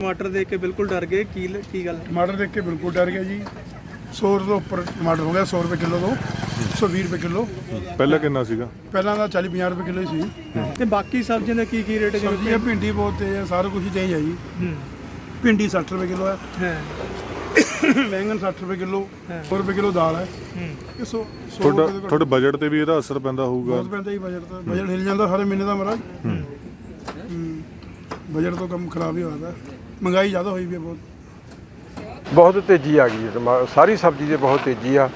ਟਮਾਟਰ ਦੇਖ ਕੇ ਬਿਲਕੁਲ ਡਰ ਗਏ ਕੀ ਕੀ ਗੱਲ ਹੈ? ਟਮਾਟਰ ਦੇਖ ਕੇ ਬਿਲਕੁਲ ਡਰ ਗਿਆ ਜੀ। 100 ਤੋਂ ਉੱਪਰ ਟਮਾਟਰ ਹੋ ਗਿਆ 100 ਰੁਪਏ ਕਿਲੋ ਤੋਂ 120 ਰੁਪਏ ਕਿਲੋ। ਪਹਿਲਾਂ ਕਿੰਨਾ ਸੀਗਾ? ਪਹਿਲਾਂ ਤਾਂ 40 50 ਰੁਪਏ ਕਿਲੋ ਹੀ ਸੀ। ਤੇ ਬਾਕੀ ਸਬਜ਼ੀਆਂ ਦਾ ਕੀ ਕੀ ਰੇਟ ਹੈ? ਸਬਜ਼ੀਆਂ ਭਿੰਡੀ ਬਹੁਤ ਤੇਜ਼ ਹੈ ਸਾਰਾ ਕੁਝ ਹੀ ਤੇਜ਼ ਹੈ ਜੀ। ਭਿੰਡੀ 60 ਰੁਪਏ ਕਿਲੋ ਹੈ। ਹੈ। ਬੈਂਗਣ 60 ਰੁਪਏ ਕਿਲੋ 100 ਰੁਪਏ ਕਿਲੋ ਦਾਲ ਹੈ। ਹੂੰ। ਇਹ ਸੌ ਤੁਹਾਡੇ ਬਜਟ ਤੇ ਵੀ ਇਹਦਾ ਅਸਰ ਪੈਂਦਾ ਹੋਊਗਾ। ਬਹੁਤ ਪੈਂਦਾ ਹੀ ਬਜਟ ਤਾਂ। ਬਜਟ ਹਿਲ ਜਾਂਦਾ ਸਾਰੇ ਮਹੀਨੇ ਦਾ ਮਹਾਰਾਜ ਬਜਟ ਤੋਂ ਕੰਮ ਖਰਾਬ ਹੀ ਹੋਇਆ ਮਹਿੰਗਾਈ ਜ਼ਿਆਦਾ ਹੋਈ ਵੀ ਹੈ ਬਹੁਤ। ਬਹੁਤ ਤੇਜ਼ੀ ਆ ਗਈ ਹੈ ਟਮਾ- ਸਾਰੀ ਸਬਜ਼ੀ ਦੇ ਬਹੁਤ ਤੇਜ਼ੀ ਆ।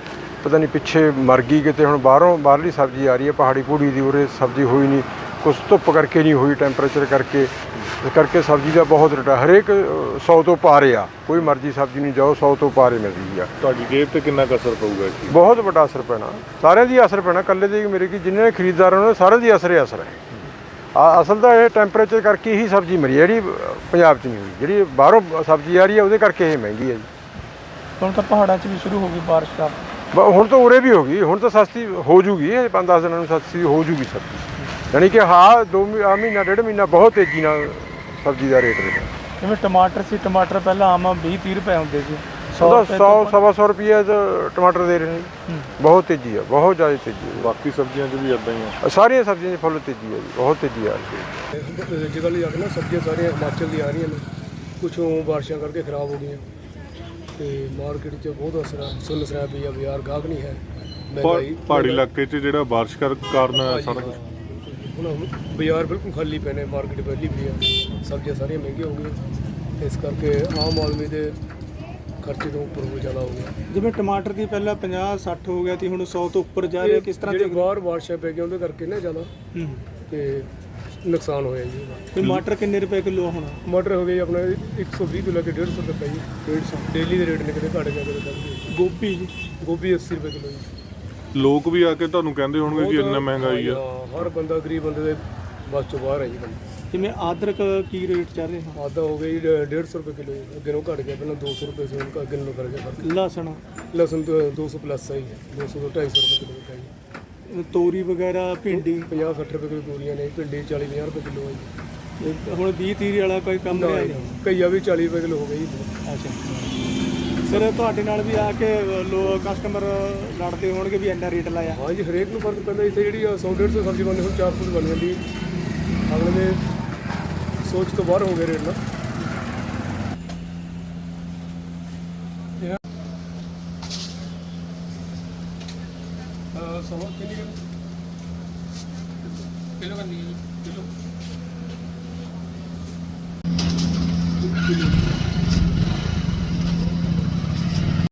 ਪਤਾ ਨਹੀਂ ਪਿੱਛੇ ਮਰ ਗਈ ਕਿਤੇ ਹੁਣ ਬਾਹਰੋਂ ਬਾਹਰਲੀ ਸਬਜ਼ੀ ਆ ਰਹੀ ਹੈ ਪਹਾੜੀ ਪੂੜੀ ਦੀ ਉਰੇ ਸਬਜ਼ੀ ਹੋਈ ਨਹੀਂ। ਕੁਛ ਧੁੱਪ ਕਰਕੇ ਨਹੀਂ ਹੋਈ ਟੈਂਪਰੇਚਰ ਕਰਕੇ। ਇਸ ਕਰਕੇ ਸਬਜ਼ੀ ਦਾ ਬਹੁਤ ਰੇਟ ਆ। ਹਰੇਕ 100 ਤੋਂ ਪਾਰੇ ਆ। ਕੋਈ ਮਰਜ਼ੀ ਸਬਜ਼ੀ ਨਹੀਂ ਜਾਓ 100 ਤੋਂ ਪਾਰੇ ਮਿਲ ਰਹੀ ਆ। ਤੁਹਾਡੀ ਜੇਬ ਤੇ ਕਿੰਨਾ ਕੁ ਅਸਰ ਪਊਗਾ ਇਸ ਚੀਜ਼ ਦਾ? ਬਹੁਤ ਵੱਡਾ ਅਸਰ ਪੈਣਾ। ਸਾਰਿਆਂ ਦੀ ਅਸਰ ਪੈਣਾ। ਕੱਲੇ ਦੇ ਮੇਰੇ ਕੀ ਜਿੰਨੇ ਖਰੀਦਦਾਰ ਉਹਨਾਂ ਸਾਰਿਆਂ ਦੀ ਅਸਰ ਹੀ ਅਸਰ ਹੈ। ਆ ਅਸਲ ਤਾਂ ਇਹ ਟੈਂਪਰੇਚਰ ਕਰਕੇ ਹੀ ਸਬਜ਼ੀ ਮਰੀ ਹੈ ਜਿਹੜੀ ਪੰਜਾਬ 'ਚ ਨਹੀਂ ਹੋਈ ਜਿਹੜੀ ਬਾਹਰੋਂ ਸਬਜ਼ੀ ਆ ਰਹੀ ਹੈ ਉਹਦੇ ਕਰਕੇ ਇਹ ਮਹਿੰਗੀ ਹੈ ਜੀ। ਹੁਣ ਤਾਂ ਪਹਾੜਾਂ 'ਚ ਵੀ ਸ਼ੁਰੂ ਹੋ ਗਈ ਬਾਰਿਸ਼ ਦਾ। ਬ- ਹੁਣ ਤਾਂ ਉਰੇ ਵੀ ਹੋ ਗਈ ਹੁਣ ਤਾਂ ਸਸਤੀ ਹੋ ਜੂਗੀ ਇਹ 5-10 ਦਿਨਾਂ ਨੂੰ ਸਸਤੀ ਹੋ ਜੂਗੀ ਸਬਜ਼ੀ। ਯਾਨੀ ਕਿ ਹਾਂ ਦੋ ਮਹੀ- ਆਹ ਮਹੀਨਾ ਡੇਢ ਮਹੀਨਾ ਬਹੁਤ ਤੇਜ਼ੀ ਨਾਲ ਸਬਜ਼ੀ ਦਾ ਰੇਟ ਰਿਹਾ ਜਿਵੇਂ ਟਮਾਟਰ ਸੀ ਟਮਾਟਰ ਪਹਿਲਾਂ ਆਮ 20 30 ਰੁਪਏ ਹੁੰਦੇ ਸੀ। 100 100 ਸਵਾ ਸੌ ਰੁਪਏ ਟਮਾਟਰ ਦੇ ਰਹੇ ਨੇ। ਬਹੁਤ ਤੇਜ਼ੀ ਆ ਬਹੁਤ ਜ਼ਿਆਦਾ ਤੇਜ਼ੀ ਹੈ ਬਾਕੀ ਸਬਜ਼ੀਆਂ 'ਚ ਵੀ ਇਦਾਂ ਹੀ ਆ। ਸਾਰੀਆਂ ਸਬਜ਼ੀਆਂ ਦੀ ਫੁੱਲ ਤੇਜ਼ੀ ਹੈ ਜੀ ਬਹੁਤ ਤੇਜ਼ੀ ਆ। ਰਹੀ ਜਗ੍ਹਾ ਲਈ ਨਾ ਸਬਜ਼ੀਆਂ ਸਾਰੀਆਂ ਹਿਮਾਚਲ ਦੀ ਆ ਰਹੀਆਂ ਨੇ। ਕੁਛੋਂ ਬਾਰਿਸ਼ਾਂ ਕਰਕੇ ਖਰਾਬ ਹੋ ਗਈਆਂ। ਤੇ ਮਾਰਕੀਟ 'ਚ ਬਹੁਤ ਅਸਰ ਆ। ਸੁੰਨ ਸਰਾਬ ਵੀ ਆ ਬਾਜ਼ਾਰ ਗਾਹਕ ਨਹੀਂ ਹੈ। ਪਹਾੜੀ ਇਲਾਕੇ 'ਚ ਜਿਹੜਾ ਬਾਰਿਸ਼ ਕਰ ਕਾਰਨ ਸਾਰਾ ਕੁਝ ਹੁਣ ਬਾਜ਼ਾਰ ਬਿਲਕੁਲ ਖਾਲੀ ਪਏ ਨੇ ਮਾਰਕੀਟ ਵਿਹਲੀ ਪਈ ਆ। ਸਬਜ਼ੀਆਂ ਸਾਰੀਆਂ ਮਹਿੰਗੀਆਂ ਹੋ ਗਈਆਂ। ਇਸ ਕਰਕੇ ਆਮ ਆਦਮੀ ਦੇ ਖਰਚੇ ਤੋਂ ਉੱਪਰ ਹੋ ਜ਼ਿਆਦਾ ਹੋ ਗਿਆ। ਜਿਵੇਂ ਟਮਾਟਰ ਦੀ ਪਹਿਲਾਂ 50 60 ਹੋ ਗਿਆ ਸੀ ਹੁਣ 100 ਤੋਂ ਉੱਪਰ ਜਾ ਰਿਹਾ ਕਿਸ ਤਰ੍ਹਾਂ ਜਿਹੜੇ ਬਾਹਰ ਬਾਰਿਸ਼ਾਂ ਪੈ ਗਈਆਂ ਉਹਦੇ ਕਰਕੇ ਨਾ ਜ਼ਿਆਦਾ। ਹੂੰ। ਤੇ ਨੁਕਸਾਨ ਹੋਇਆ ਜੀ ਉਹਦਾ। ਟਮਾਟਰ ਕਿੰਨੇ ਰੁਪਏ ਕਿਲੋ ਹੁਣ? ਮਟਰ ਹੋ ਗਏ ਜੀ ਆਪਣਾ 120 ਤੋਂ ਲੈ ਕੇ 150 ਤੱਕ ਹੈ ਜੀ 150 ਡੇਲੀ ਦੇ ਰੇਟ ਨੇ ਕਿਤੇ ਘਟ ਗਿਆ ਕਿਤੇ ਵੱਧ ਗਿਆ ਗੋਭੀ ਜੀ? ਗੋਭੀ 80 ਰੁਪਏ ਕਿਲੋ ਜੀ। ਲੋਕ ਵੀ ਆ ਕੇ ਤੁਹਾਨੂੰ ਕਹਿੰਦੇ ਹੋਣਗੇ ਕਿ ਇੰਨਾ ਮਹਿੰਗਾਈ ਆ। ਹਾਂ, ਹਰ ਬੰਦਾ ਗਰੀਬ ਬੰਦੇ ਦੇ ਬਸ ਚੋਂ ਬਾਹਰ ਹੈ ਜੀ ਬੰਦਾ। ਜਿਵੇਂ ਆਦਰਕ ਕੀ ਰੇਟ ਚੱਲ ਰਿਹਾ? ਆਦਾ ਹੋ ਗਈ 150 ਰੁਪਏ ਕਿਲੋ ਅੱਗੇ ਨੂੰ ਘਟ ਗਿਆ ਪਹਿਲਾਂ 200 ਰੁਪਏ ਸੀ ਹੁਣ ਅੱਗੇ ਨੂੰ ਕਰ ਗਿਆ ਫ਼ਰਕ। ਲਸਣ? ਲਸਣ ਤੋਂ 200 ਪਲੱਸ ਹੈ ਜੀ 200 ਤੋਂ 250 ਰੁਪਏ ਕਿਲੋ ਹੈ ਤੋਰੀ ਵਗੈਰਾ ਭਿੰਡੀ? 50 60 ਰੁਪਏ ਕਿਲੋ ਤੋਰੀਆਂ ਨੇ ਭਿੰਡੀ 40 50 ਰੁਪਏ ਕਿਲੋ ਹੈ ਜੀ। ਹੁਣ 20 30 ਵਾਲਾ ਕੋਈ ਕੰਮ ਨਹੀਂ ਕਈਆ ਵੀ 40 ਰੁਪਏ ਕਿਲੋ ਹੋ ਗਈ ਅੱਛਾ। ਸਰ ਤੁਹਾਡੇ ਨਾਲ ਵੀ ਆ ਕੇ ਲੋਕ ਕਸਟਮਰ ਲੜਦੇ ਹੋਣਗੇ ਵੀ ਇੰਨਾ ਰੇਟ ਲਾਇਆ। ਹਾਂ ਜੀ ਹਰੇਕ ਨੂੰ ਫ਼ਰਕ ਪੈਂਦਾ ਇੱਥੇ ਜਿਹੜੀ 100 150 ਸਬਜ਼ੀ ਬਣਦੀ ਹੁਣ 400 ਦੀ ਬਣ ਜਾਂਦੀ। ਅਗਲੇ ਦੇ ਸੋਚ ਤੋਂ ਬਾਹਰ ਹੋ ਗਏ ਰੇਟ ਨਾ। ਸਵਾ ਕਿੰਨੀ ਕਿਲੋ ਕਰਨੀ ਕਿਲੋ।